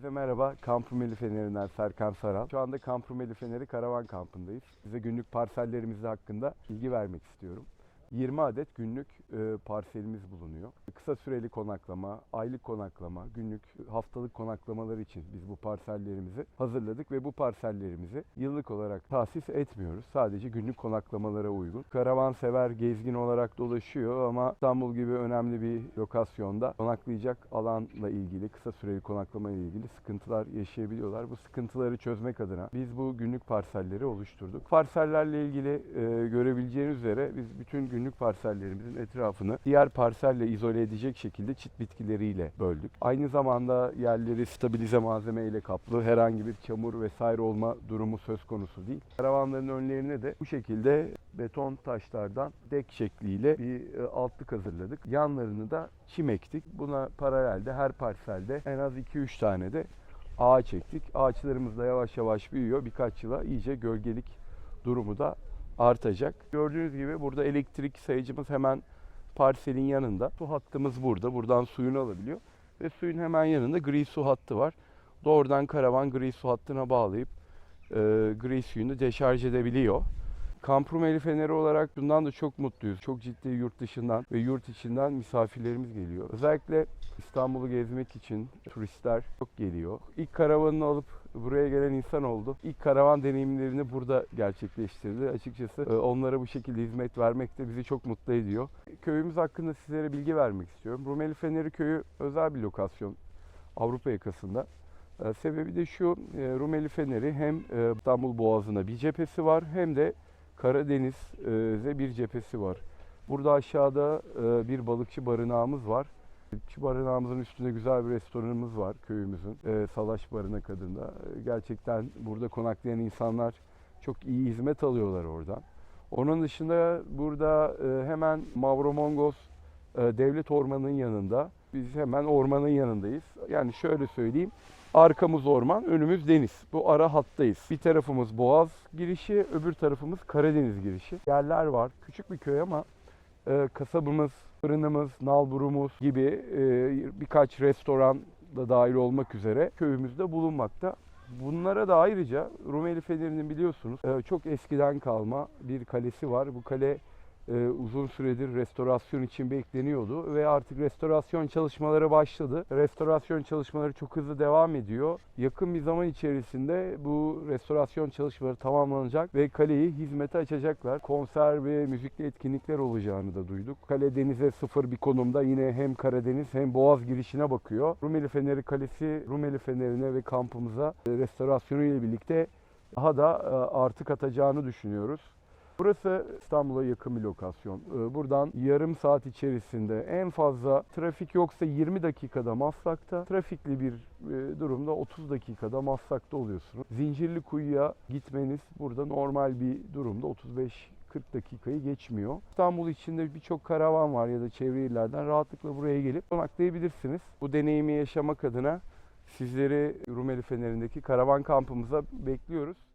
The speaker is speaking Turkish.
Herkese merhaba. Kamp Rumeli Feneri'nden Serkan Saral. Şu anda Kamp Rumeli Feneri karavan kampındayız. Size günlük parsellerimiz hakkında bilgi vermek istiyorum. 20 adet günlük e, parselimiz bulunuyor. Kısa süreli konaklama, aylık konaklama, günlük, haftalık konaklamalar için biz bu parsellerimizi hazırladık ve bu parsellerimizi yıllık olarak tahsis etmiyoruz. Sadece günlük konaklamalara uygun. Karavan sever, gezgin olarak dolaşıyor ama İstanbul gibi önemli bir lokasyonda konaklayacak alanla ilgili, kısa süreli konaklama ile ilgili sıkıntılar yaşayabiliyorlar. Bu sıkıntıları çözmek adına biz bu günlük parselleri oluşturduk. Parsellerle ilgili e, görebileceğiniz üzere biz bütün günlük parsellerimizin etrafını diğer parselle izole edecek şekilde çit bitkileriyle böldük. Aynı zamanda yerleri stabilize malzeme ile kaplı herhangi bir çamur vesaire olma durumu söz konusu değil. Karavanların önlerine de bu şekilde beton taşlardan dek şekliyle bir e, altlık hazırladık. Yanlarını da çim ektik. Buna paralelde her parselde en az 2-3 tane de ağaç ektik. Ağaçlarımız da yavaş yavaş büyüyor. Birkaç yıla iyice gölgelik durumu da artacak. Gördüğünüz gibi burada elektrik sayıcımız hemen parselin yanında. Su hattımız burada. Buradan suyunu alabiliyor. Ve suyun hemen yanında gri su hattı var. Doğrudan karavan gri su hattına bağlayıp e, gri suyunu deşarj edebiliyor. Kamp Rumeli Feneri olarak bundan da çok mutluyuz. Çok ciddi yurt dışından ve yurt içinden misafirlerimiz geliyor. Özellikle İstanbul'u gezmek için turistler çok geliyor. İlk karavanını alıp buraya gelen insan oldu. İlk karavan deneyimlerini burada gerçekleştirdi. Açıkçası e, onlara bu şekilde hizmet vermek de bizi çok mutlu ediyor. Köyümüz hakkında sizlere bilgi vermek istiyorum. Rumeli Feneri Köyü özel bir lokasyon Avrupa yakasında. E, Sebebi de şu, e, Rumeli Feneri hem İstanbul Boğazı'na bir cephesi var hem de Karadeniz'e bir cephesi var. Burada aşağıda e, bir balıkçı barınağımız var. Balıkçı barınağımızın üstünde güzel bir restoranımız var köyümüzün. e, Salaş Barınak adında. E, Gerçekten burada konaklayan insanlar çok iyi hizmet alıyorlar oradan. Onun dışında burada hemen Mavromongos Devlet Ormanı'nın yanında. Biz hemen ormanın yanındayız. Yani şöyle söyleyeyim. Arkamız orman, önümüz deniz. Bu ara hattayız. Bir tarafımız Boğaz girişi, öbür tarafımız Karadeniz girişi. Yerler var. Küçük bir köy ama e, kasabımız, fırınımız, nalburumuz gibi e, birkaç restoran da dahil olmak üzere köyümüzde bulunmakta. Bunlara da ayrıca Rumeli Feneri'nin biliyorsunuz e, çok eskiden kalma bir kalesi var. Bu kale e, uzun süredir restorasyon için bekleniyordu ve artık restorasyon çalışmaları başladı. Restorasyon çalışmaları çok hızlı devam ediyor. Yakın bir zaman içerisinde bu restorasyon çalışmaları tamamlanacak ve kaleyi hizmete açacaklar. Konser ve müzikli etkinlikler olacağını da duyduk. Kale denize sıfır bir konumda yine hem Karadeniz hem Boğaz girişine bakıyor. Rumeli Feneri Kalesi, Rumeli Feneri'ne ve kampımıza e, restorasyonu ile birlikte daha da e, artık atacağını düşünüyoruz. Burası İstanbul'a yakın bir lokasyon. Ee, Buradan yarım saat içerisinde en fazla trafik yoksa 20 dakikada Maslak'ta, trafikli bir e, durumda 30 dakikada Maslak'ta oluyorsunuz. Zincirli Kuyu'ya gitmeniz burada normal bir durumda 35 40 dakikayı geçmiyor. İstanbul içinde birçok karavan var ya da çevre illerden rahatlıkla buraya gelip konaklayabilirsiniz. Bu deneyimi yaşamak adına sizleri Rumeli Feneri'ndeki karavan kampımıza bekliyoruz.